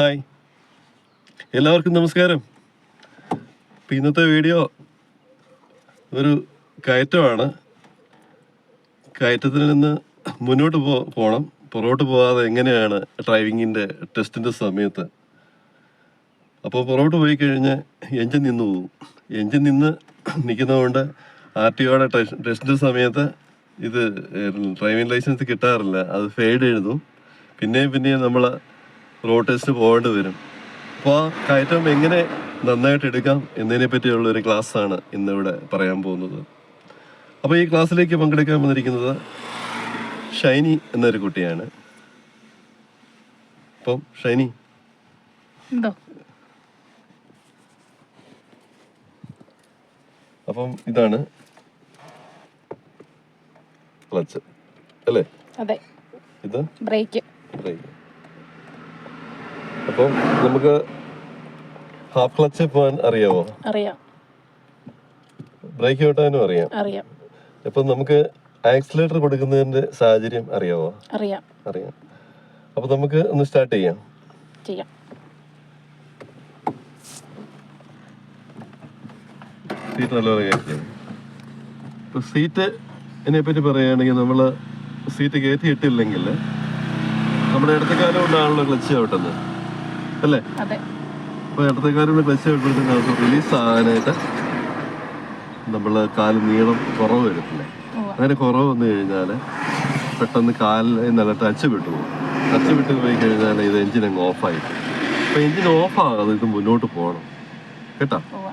Hi. എല്ലാവർക്കും നമസ്കാരം. ഇപ്പം ഇന്നത്തെ വീഡിയോ ഒരു കയറ്റമാണ്. കയറ്റത്തിൽ നിന്ന് മുന്നോട്ട് പോ പോകണം പുറകോട്ട് പോകാതെ എങ്ങനെയാണ് ഡ്രൈവിങ്ങിന്റെ ടെസ്റ്റിന്റെ സമയത്ത്? അപ്പോൾ പുറകോട്ട് പോയി കഴിഞ്ഞ് എഞ്ചിൻ നിന്ന് പോകും. എൻജിൻ നിന്ന് നിൽക്കുന്നതുകൊണ്ട് ആർ ടി ഒയുടെ ടെസ്റ്റിന്റെ സമയത്ത് ഇത് ഡ്രൈവിംഗ് ലൈസൻസ് കിട്ടാറില്ല. അത് ഫെയ്ഡ് എഴുതും. പിന്നെയും പിന്നെയും നമ്മൾ റോഡ് ടെസ്റ്റ് പോകേണ്ടി വരും. അപ്പോൾ ആ കയറ്റം എങ്ങനെ നന്നായിട്ട് എടുക്കാം എന്നതിനെ പറ്റിയുള്ള ഒരു ക്ലാസ്സാണ് ഇന്നിവിടെ പറയാൻ പോകുന്നത്. അപ്പോൾ ഈ ക്ലാസ്സിലേക്ക് പങ്കെടുക്കാൻ വന്നിരിക്കുന്നത് ഷൈനി എന്നൊരു കുട്ടിയാണ്. അപ്പം ഷൈനി. അപ്പം ഇതാണ് ക്ലച്ച്. അല്ലേ? അതെ. ഇത്? ബ്രേക്ക്. ബ്രേക്ക്. അപ്പം നമുക്ക് ഹാഫ് ക്ലച്ച് പോകാൻ അറിയാവോ? അറിയാം. ബ്രേക്ക് ഓട്ടാനും അറിയാം. അറിയാം. അപ്പം നമുക്ക് ആക്സിലേറ്റർ കൊടുക്കുന്നതിന്റെ സാഹചര്യം അറിയാവോ? അറിയാം. അറിയാം. അപ്പൊ നമുക്ക് ഒന്ന് സ്റ്റാർട്ട് ചെയ്യാം. ചെയ്യാം. സീറ്റ് നല്ലപോലെ ഇപ്പൊ സീറ്റ് ഇതിനെ പറ്റി പറയുകയാണെങ്കിൽ നമ്മൾ സീറ്റ് കയറ്റിയിട്ടില്ലെങ്കിൽ നമ്മുടെ ഇടത്തേക്കാലം കൊണ്ടാണല്ലോ ക്ലച്ച് ചവിട്ടുന്നത്. അല്ലേ? അപ്പോൾ ഇടത്തേക്കാലം ക്ലച്ച് ചവിട്ടുമ്പോഴത്തേക്ക് നമുക്ക് റിലീസ് ആകാനായിട്ട് നമ്മൾ കാൽ നീളം കുറവ് വരത്തില്ലേ? അങ്ങനെ കുറവ് വന്നു കഴിഞ്ഞാൽ പെട്ടെന്ന് കാലിൽ നല്ല ടച്ച് വിട്ടു പോകും. ടച്ച് വിട്ട് പോയി കഴിഞ്ഞാൽ ഇത് എഞ്ചിൻ അങ്ങ് ഓഫായി അപ്പോൾ എഞ്ചിൻ ഓഫാകാതെ ഇത് മുന്നോട്ട് പോകണം. കേട്ടോ? അപ്പൊ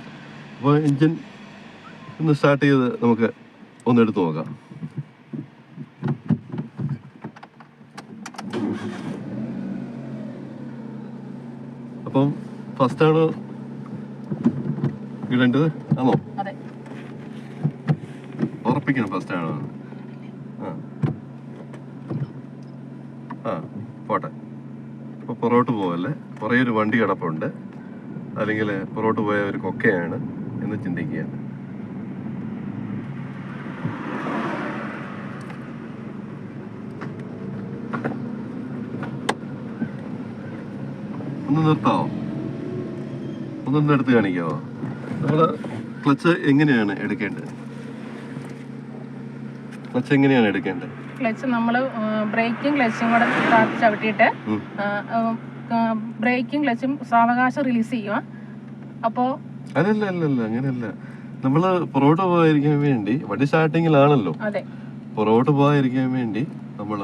അപ്പോൾ എഞ്ചിൻ ഒന്ന് സ്റ്റാർട്ട് ചെയ്ത് നമുക്ക് ഒന്ന് എടുത്തു നോക്കാം. അപ്പം ഫസ്റ്റ് ആണ് ഇടേണ്ടത് ആണോ? ഉറപ്പിക്കണം ഫസ്റ്റ് ആണ്. ആ. ആ പോട്ടെ. അപ്പോൾ പുറകോട്ട് പോവല്ലേ? കുറേ ഒരു വണ്ടി കിടപ്പുണ്ട്. അല്ലെങ്കിൽ പുറകോട്ട് പോയ ഒരു കൊക്കയാണ് എന്ന് ചിന്തിക്കുക. ഒന്ന് നിർത്താവോ? ഒന്നൊന്ന് എടുത്ത് കാണിക്കാവോ? നമ്മൾ ക്ലച്ച് എങ്ങനെയാണ് എടുക്കേണ്ടത്? ക്ലച്ച് എങ്ങനെയാണ് എടുക്കേണ്ടത്? ക്ലച്ച് നമ്മൾ ബ്രേക്കും ക്ലച്ചും കൂടെ ചവിട്ടിയിട്ട്. ബ്രേക്കും ക്ലച്ചും സാവകാശം റിലീസ് ചെയ്യുക. അപ്പോൾ അല്ലല്ല അല്ലല്ല അങ്ങനെയല്ല. നമ്മൾ പുറകോട്ട് പോകാതിരിക്കാൻ വേണ്ടി വണ്ടി സ്റ്റാർട്ടിങ്ങിലാണല്ലോ പുറകോട്ട് പോകാതിരിക്കാൻ വേണ്ടി നമ്മൾ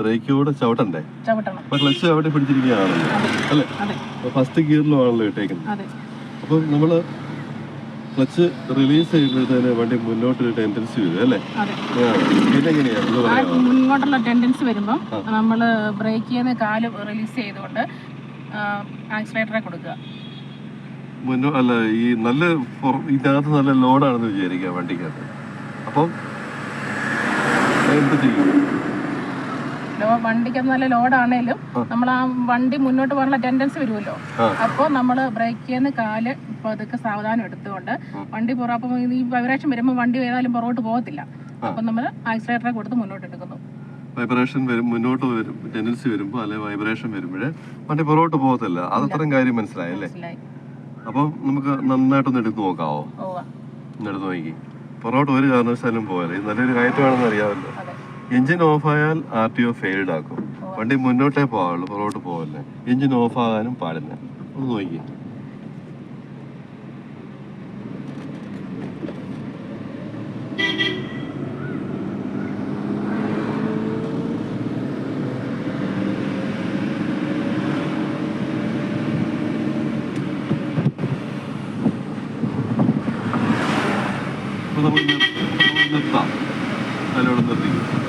ബ്രേക്ക് കൂടെ ചവിട്ടണ്ടേ? ചവിട്ടണം. അപ്പൊ ക്ലച്ച് അവിടെ പിടിച്ചിരിക്കുകയാണല്ലോ. അല്ലേ? ഫസ്റ്റ് ഗിയറിലുമാണല്ലോ ഇട്ടേക്കുന്നത്. അപ്പൊ നമ്മൾ ക്ലച്ച് റിലീസ് ചെയ്യുമ്പോഴത്തേന് വണ്ടി മുന്നോട്ട് ഒരു ടെൻഡൻസി വരും അല്ലേ? മുന്നോട്ടുള്ള ടെൻഡൻസി വരുമ്പോൾ നമ്മൾ ബ്രേക്ക് ചെയ്യുന്ന കാൽ റിലീസ് ചെയ്തുകൊണ്ട് ആക്സിലേറ്ററെ കൊടുക്കുക. മുന്നോ അല്ല ഈ നല്ല ഇതിനകത്ത് നല്ല ലോഡാണെന്ന് വിചാരിക്കുക വണ്ടിക്കകത്ത്. അപ്പം എന്ത് ചെയ്യും? വണ്ടിക്ക് നല്ല ലോഡാണേലും നമ്മൾ ആ വണ്ടി മുന്നോട്ട് പോകാനുള്ള ടെൻഡൻസി വരുമല്ലോ. അപ്പോൾ നമ്മൾ ബ്രേക്കിൽ നിന്ന് കാൽ പതുക്കെ സാവധാനം എടുത്തുകൊണ്ട് വണ്ടി പുറ അപ്പം ഈ വൈബ്രേഷൻ വരുമ്പോൾ വണ്ടി ഏതായാലും പുറകോട്ട് പോകത്തില്ല. അപ്പം നമ്മൾ ആക്സിലേറ്ററെ കൊടുത്ത് മുന്നോട്ട് എടുക്കുന്നു. വൈബ്രേഷൻ വരും മുന്നോട്ട് വരും ടെൻഡൻസി വരുമ്പോൾ അല്ലെങ്കിൽ വൈബ്രേഷൻ വരുമ്പോഴേ വണ്ടി പുറകോട്ട് പോകത്തില്ല. അതത്രയും കാര്യം മനസ്സിലായല്ലേ അല്ലേ? അപ്പം നമുക്ക് നന്നായിട്ടൊന്ന് എടുത്തു നോക്കാവോ? എടുത്തു നോക്കി. പുറകോട്ട് ഒരു കാരണവശാലും പോകല്ലേ ഇത് നല്ലൊരു കയറ്റമാണെന്ന് അറിയാമല്ലോ. എഞ്ചിൻ ഓഫ് ആയാൽ ആർ ടി ഒ ഫെയിൽഡ് ആക്കും. വണ്ടി മുന്നോട്ടേ പോകാവുള്ളൂ പുറകോട്ട് പോകല്ലേ. എഞ്ചിൻ ഓഫ് ആകാനും പാടില്ല. ഒന്ന് നോക്കി. നിർത്താം അതിലൂടെ നിർത്തി അപ്പൊ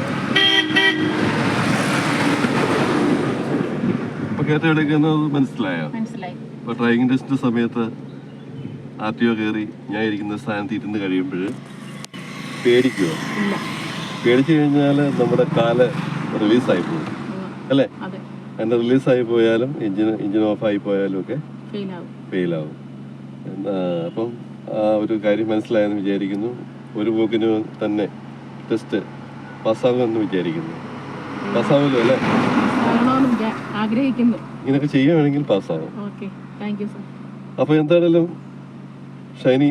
കയറ്റം എടുക്കുന്നത് മനസ്സിലായോ? ഇപ്പൊ ഡ്രൈവിംഗ് ടെസ്റ്റിന്റെ സമയത്ത് ആർ ടി ഒ കയറി ഞാൻ ഇരിക്കുന്ന സ്ഥാനത്ത് ഇരുന്ന് കഴിയുമ്പോൾ പേടിക്കുമോ പേടിച്ചു കഴിഞ്ഞാൽ നമ്മുടെ കാൽ റിലീസായി പോകും. അല്ലേ? അതെ. അതിന്റെ റിലീസായി പോയാലും എഞ്ചിൻ എഞ്ചിൻ ഓഫായി പോയാലും ഒക്കെ ഫെയിലാവും. അപ്പം ആ ഒരു കാര്യം മനസ്സിലായെന്ന് വിചാരിക്കുന്നു. ഒരു പോക്കിന് തന്നെ ടെസ്റ്റ് പാസ്സാകുമെന്ന് വിചാരിക്കുന്നു. പാസ്സാവുമല്ലോ അല്ലേ? ആഗ്രഹിക്കുന്നു. ഇങ്ങനെയൊക്കെ ചെയ്യുകയാണെങ്കിൽ പാസ്സാവും. അപ്പോൾ എന്തായാലും ഷൈനി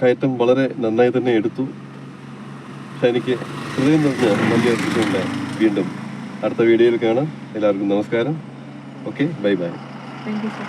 കയറ്റം വളരെ നന്നായി തന്നെ എടുത്തു. ഷൈനിക്ക് ഹൃദയം നിറഞ്ഞ നന്ദി അർപ്പിച്ചുകൊണ്ട് വീണ്ടും അടുത്ത വീഡിയോയിൽ കാണാം. എല്ലാവർക്കും നമസ്കാരം. Okay bye bye. Thank you sir